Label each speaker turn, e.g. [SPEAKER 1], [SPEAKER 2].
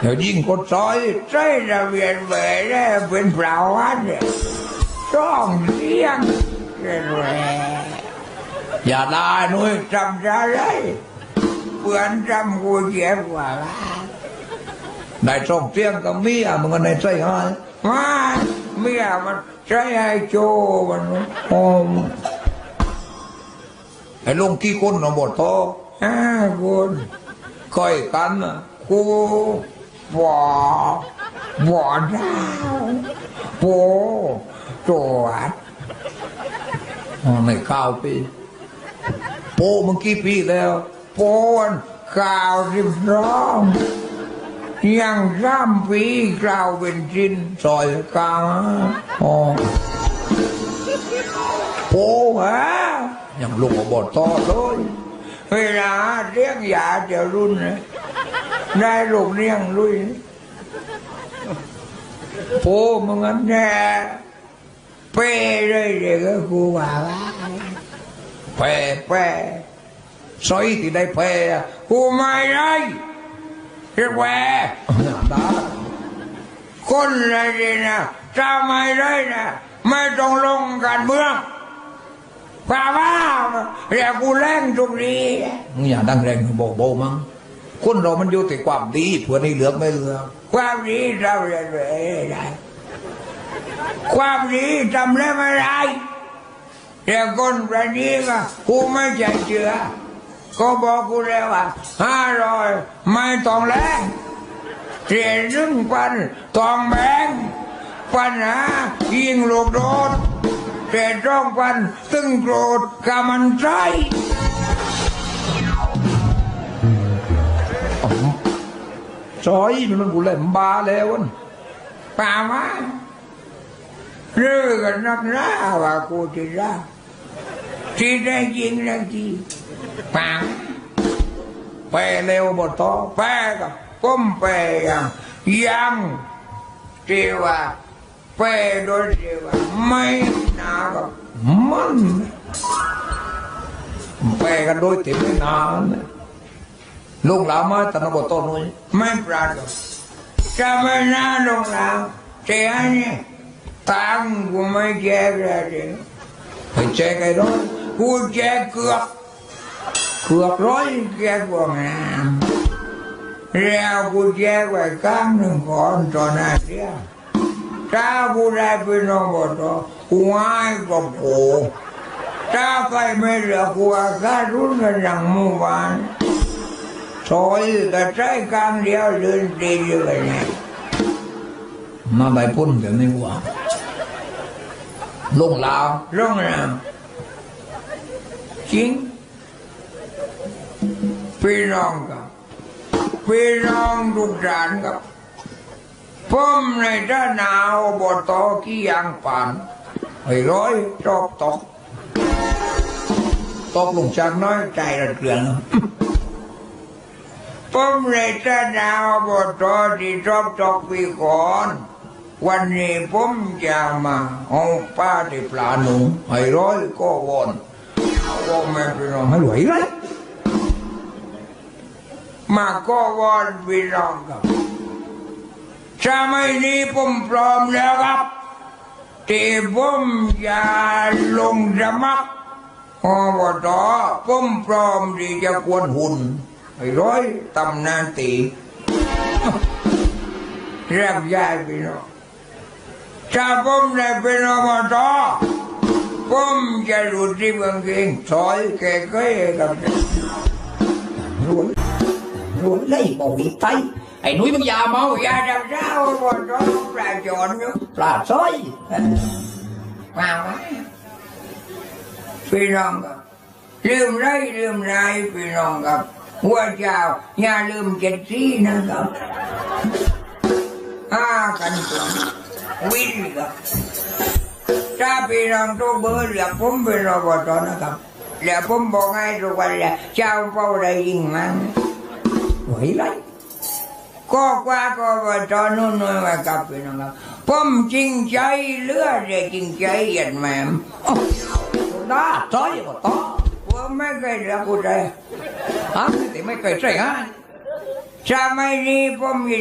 [SPEAKER 1] เดี๋ยวยิ่งกดซอยใช้ระเบียนเบยได้เป็นเปล่าวัดเนี่ยต้องเสียงเรียนแหวอย่าลาหนุ่ยจำจะได้เปื่อนจำกูเจ็บกว่าได้ส่งเสียงกับเมียมึงก็ได้ใส่ให้มาเมียมันใช้ให้โจมันโอมไอ้ลุงกี่คนเอาหมดโตห้าคนค่อยกันนะกู บ่บ่ดาวโปจวดอ๋อไม่ข้าวปี โปมึงกี่ปีแล้ว โปนข่าวสิบสองยังสามปีกล่าวเป็นจินซอยกลางอ๋อโปฮะยังลูกบอดต่อเลยเวลาเรียกยาจะรุ่นนะ ได้ลูกเลี้ยงลุยโปมึงอันแน่เป้เลยเด็กก็กูว่าว่าเป้เป้ซอยที่ได้เป้กูไม่ได้เรียกแหวคนอะไรดีนะถ้าไม่ได้นะไม่ต้องลงการเมืองป่าว่าเรียกกูแรงตรงนี้มึงอย่าดังแรงโบโบมั้ง คนเรามันอยู่แต่ความดีเพื่อนี่เหลือไม่เหลือ ความดีเราเรียนไม่ได้ความดีทำแล้วไม่ได้แต่คนประนี้ก็กูไม่ใจเชื่อก็บอกกูแล้วว่าห้าร้อยไม่ต้องแรงเสียหนึ่งพันตองแบงปัญหายิงลูกโดดเสียสองพันตึงโกรธกามันใจ ซอยมันกูเล่นบาแล้วนป่ามาเรื่องกันนักหน้าว่ากูจะรักที่ได้จริงได้จริงปังไปเร็วบทต่อไปกับก้มไปยังยังที่ว่าไปโดยเทว่าไม่นากับมันไปกันโดยที่ไม่นาน ลูกหลานมาตนบต้นนู้ไม่ปราดจะไม่นาลูกหลานเจ้าเนี่ยตังกูไม่แจกเลยไปแจกไอ้ร้อยกูแจกเกือบเกือบร้อยแจกกว่างามแล้วกูแจกไว้กลางหนึ่งก่อนตอนนั้นเดียวถ้ากูได้เป็นน้องบทกูให้กับกูถ้าใครไม่เหลือกูอาการรุนกันอย่างเมื่อวาน ซอยก็ใช้กลางเดียวเดินตีอยู่กันเนี่ยมาใบพุ่นเดี๋ยวนี้ว่าลงลาวลงลาวจริงพี่น้องกับพี่น้องทุกท่านกับผมในท่านาวบตอกี้ยางป่านไอ้ร้อยจอบตอกตอกลงจากน้อยใจระเกลือน ผมในท่านาวบทตอที่จอบตกปีก่อนวันนี้ผมจะมาเอาป้าที่ปลาหนูให้ร้อยก็วอนก็ไม่เป็นไรให้ไหวเลยมาก็วอนพี่น้องครับสมัยนี้ผมพร้อมแล้วครับที่ผมจะลงสมัครอบตผมพร้อมที่จะกวนหุ่น ให้ร้อยตำนานตีเรียกยายพี่น้องถ้าผมได้เป็นอบตผมจะรู้ที่เมืองเก่งซอยแก่เกยกับ
[SPEAKER 2] ร วยรวยเลยบอกอีกไปไอ้หนุ่ยมึงอย่าเมา
[SPEAKER 1] อย่าทำเจ้าอบตปลาจอนอยู่
[SPEAKER 2] ปลาซอย
[SPEAKER 1] มาไว้พี่น้องครับลืมไรลืมไรพี่น้องครับหัวเจ้าอย่าลืมเจ็ดสีนะครับห้ากันตัววินครับถ้าพี่น้องตัวเบอร์เหลือผมเป็นอบตนะครับแล้วผมบอกให้ทุกวันเลยเจ้าเฝ้าได้ยิงมัน
[SPEAKER 2] ไหวไร
[SPEAKER 1] ก็กว่าก็ว่าตอนนู้นนู่นว่ากับพี่น้องครับผมจริงใจเหลือเด็กจริงใจเห็นแม่ม
[SPEAKER 2] น้าซอยก็ต่อ
[SPEAKER 1] ผม ไม่เคยรักกูเลย
[SPEAKER 2] ฮะแต่ไม่เคยใช่ฮะ
[SPEAKER 1] สมัยนี้ผมยิน